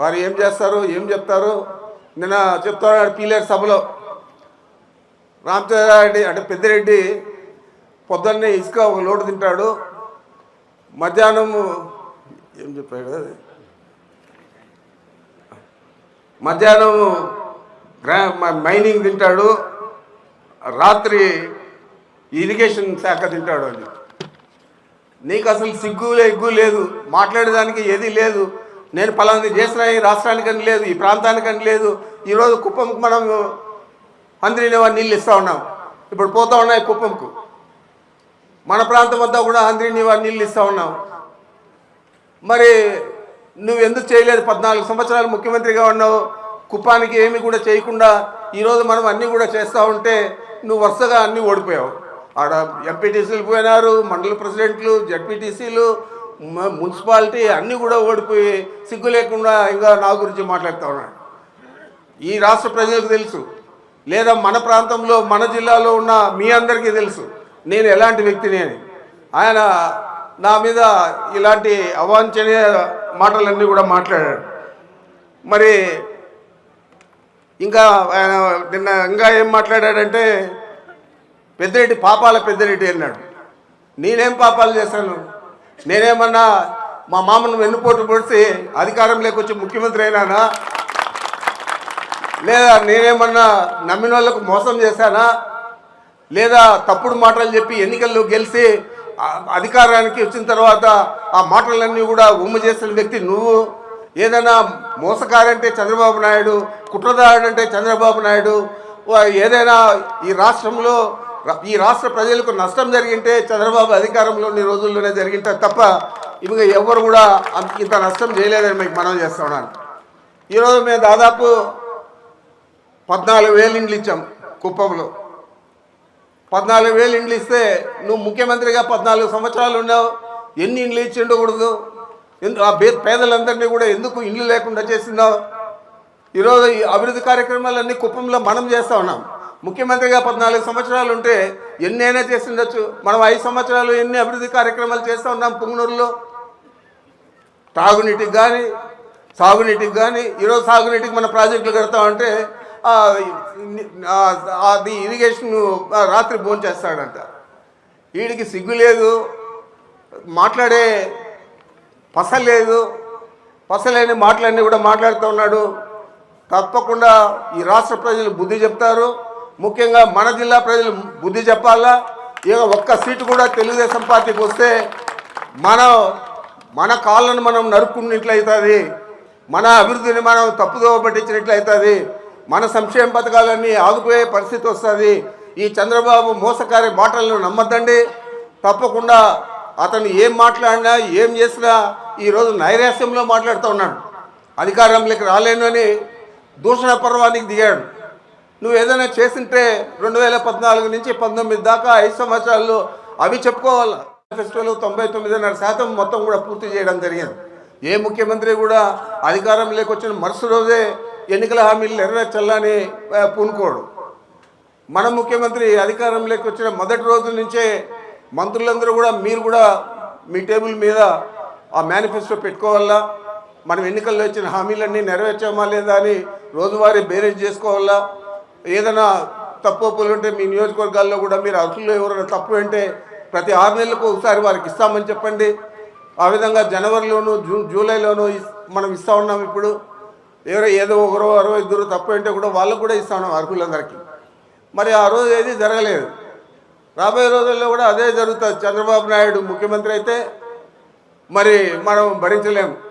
వారు ఏం చేస్తారు? ఏం చెప్తారు? నిన్న చెప్తున్నాడు పీలేరు సభలో. రామచంద్రారెడ్డి అంటే పెద్దిరెడ్డి పొద్దున్నే ఇసుక ఒక లోటు తింటాడు. మధ్యాహ్నం ఏం చెప్పాడు అది? మధ్యాహ్నం గ్రా మైనింగ్ తింటాడు. రాత్రి ఇరిగేషన్ శాఖ తింటాడు అని. నీకు అసలు సిగ్గు ఎగ్గు లేదు. మాట్లాడేదానికి ఏది లేదు. నేను పలానా చేసిన ఈ రాష్ట్రానికని లేదు ఈ ప్రాంతానికని లేదు. ఈరోజు కుప్పంకు మనం అందరినీ నీళ్ళు ఇస్తూ ఉన్నాం. ఇప్పుడు పోతా ఉన్నాయి కుప్పంకు. మన ప్రాంతం అంతా కూడా అందరినీ నీళ్ళు ఇస్తూ ఉన్నాం. మరి నువ్వు ఎందుకు చేయలేదు పద్నాలుగు సంవత్సరాలు ముఖ్యమంత్రిగా ఉన్నావు? కుప్పానికి ఏమి కూడా చేయకుండా ఈరోజు మనం అన్నీ కూడా చేస్తూ ఉంటే నువ్వు వరుసగా అన్నీ ఓడిపోయావు. ఆడ ఎంపీటీసీలు పోయినారు మండల ప్రెసిడెంట్లు జడ్పీటీసీలు మున్సిపాలిటీ అన్నీ కూడా ఓడిపోయి సిగ్గు లేకుండా ఇంకా నా గురించి మాట్లాడుతూ ఉన్నాడు. ఈ రాష్ట్ర ప్రజలకు తెలుసు. లేదా మన ప్రాంతంలో మన జిల్లాలో ఉన్న మీ అందరికీ తెలుసు. నేను ఎలాంటి వ్యక్తిని అని. ఆయన నా మీద ఇలాంటి అవాంఛనీయ మాటలన్నీ కూడా మాట్లాడాడు. మరి ఇంకా ఆయన నిన్న ఇంకా ఏం మాట్లాడాడంటే పెద్దిరెడ్డి పాపాల పెద్దిరెడ్డి అన్నాడు. నేనేం పాపాలు చేశాను? నేనేమన్నా మా మామను వెన్నుపోటు పొడిచి అధికారం లేకొచ్చి ముఖ్యమంత్రి అయినానా? లేదా నేనేమన్నా నమ్మిన వాళ్ళకు మోసం చేశానా? లేదా తప్పుడు మాటలు చెప్పి ఎన్నికల్లో గెలిచి అధికారానికి వచ్చిన తర్వాత ఆ మాటలన్నీ కూడా ఉమ్మ చేసిన వ్యక్తి నువ్వు? ఏదైనా మోసకారంటే చంద్రబాబు నాయుడు కుట్రదారుడంటే చంద్రబాబు నాయుడు ఏదైనా ఈ రాష్ట్రంలో ఈ రాష్ట్ర ప్రజలకు నష్టం జరిగింటే చంద్రబాబు అధికారంలో ఉన్న రోజుల్లోనే జరిగింటే తప్ప ఇక ఎవరు కూడా అంత ఇంత నష్టం చేయలేదని మీకు మనం చేస్తా ఉన్నాను ఈరోజు మేము దాదాపు పద్నాలుగు వేలు ఇండ్లు ఇచ్చాం కుప్పంలో. పద్నాలుగు వేలు ఇండ్లు ఇస్తే నువ్వు ముఖ్యమంత్రిగా పద్నాలుగు సంవత్సరాలు ఉన్నావు ఎన్ని ఇండ్లు ఇచ్చి ఉండకూడదు ఎందు ఆ పేదలందరినీ కూడా ఎందుకు ఇండ్లు లేకుండా చేసిందావు ఈరోజు ఈ అభివృద్ధి కార్యక్రమాలన్నీ కుప్పంలో మనం చేస్తూ ఉన్నాం. ముఖ్యమంత్రిగా పద్నాలుగు సంవత్సరాలు ఉంటే ఎన్నైనా చేసిండొచ్చు. మనం ఐదు సంవత్సరాలు ఎన్ని అభివృద్ధి కార్యక్రమాలు చేస్తూ ఉన్నాం పుంగనూరులో? తాగునీటికి కానీ సాగునీటికి కానీ ఈరోజు సాగునీటికి మన ప్రాజెక్టులు కడతామంటే ఉంటే అది ఇరిగేషన్ రాత్రి భోజనం చేస్తాడంట. వీడికి సిగ్గు లేదు. మాట్లాడే పస లేదు. పసలేని మాటలన్నీ కూడా మాట్లాడుతూ ఉన్నాడు. తప్పకుండా ఈ రాష్ట్ర ప్రజలు బుద్ధి చెప్తారు. ముఖ్యంగా మన జిల్లా ప్రజలు బుద్ధి చెప్పాలా? ఇక ఒక్క సీటు కూడా తెలుగుదేశం పార్టీకి వస్తే మన మన కాళ్ళను మనం నరుక్కున్నట్లయితుంది మన అభివృద్ధిని మనం తప్పుదోవ పట్టించినట్లయితుంది మన సంక్షేమ పథకాలన్నీ ఆగిపోయే పరిస్థితి వస్తుంది. ఈ చంద్రబాబు మోసకారి మాటలను నమ్మద్దండి. తప్పకుండా అతను ఏం మాట్లాడినా ఏం చేసినా ఈరోజు నైరాస్యంలో మాట్లాడుతూ ఉన్నాడు. అధికారంలోకి రాలేను అని దూషణ పర్వానికి దిగాడు. నువ్వు ఏదైనా చేసింటే రెండు వేల పద్నాలుగు నుంచి పంతొమ్మిది దాకా ఐదు సంవత్సరాల్లో అవి చెప్పుకోవాలి? ఫెస్టివల్ తొంభై తొమ్మిదిన్నర శాతం మొత్తం కూడా పూర్తి చేయడం జరిగింది. ఏ ముఖ్యమంత్రి కూడా అధికారం వచ్చిన మరుసటి రోజే ఎన్నికల హామీలు నెరవేర్చాలని పూనుకోడు. మన ముఖ్యమంత్రి అధికారం వచ్చిన మొదటి రోజు నుంచే మంత్రులందరూ కూడా మీరు కూడా మీ టేబుల్ మీద ఆ మేనిఫెస్టో పెట్టుకోవాలా? మనం ఎన్నికల్లో ఇచ్చిన హామీలన్నీ నెరవేర్చామా లేదా అని రోజువారీ బేరేజ్ చేసుకోవాలా? ఏదైనా తప్పు ఒప్పులు ఉంటే మీ నియోజకవర్గాల్లో కూడా మీరు అర్హులు ఎవరైనా తప్పు అంటే ప్రతి ఆరు నెలలకు ఒకసారి వారికి ఇస్తామని చెప్పండి. ఆ విధంగా జనవరిలోను జూ జూలైలోను ఇస్- మనం ఇస్తా ఉన్నాం ఇప్పుడు. ఎవరో ఏదో ఒకరో అరవై ఇద్దరు తప్పు అంటే కూడా వాళ్ళకు కూడా ఇస్తా ఉన్నాం అర్హులందరికీ. మరి ఆ రోజు ఏది జరగలేదు. రాబోయే రోజుల్లో కూడా అదే జరుగుతుంది. చంద్రబాబు నాయుడు ముఖ్యమంత్రి అయితే మరి మనం భరించలేము.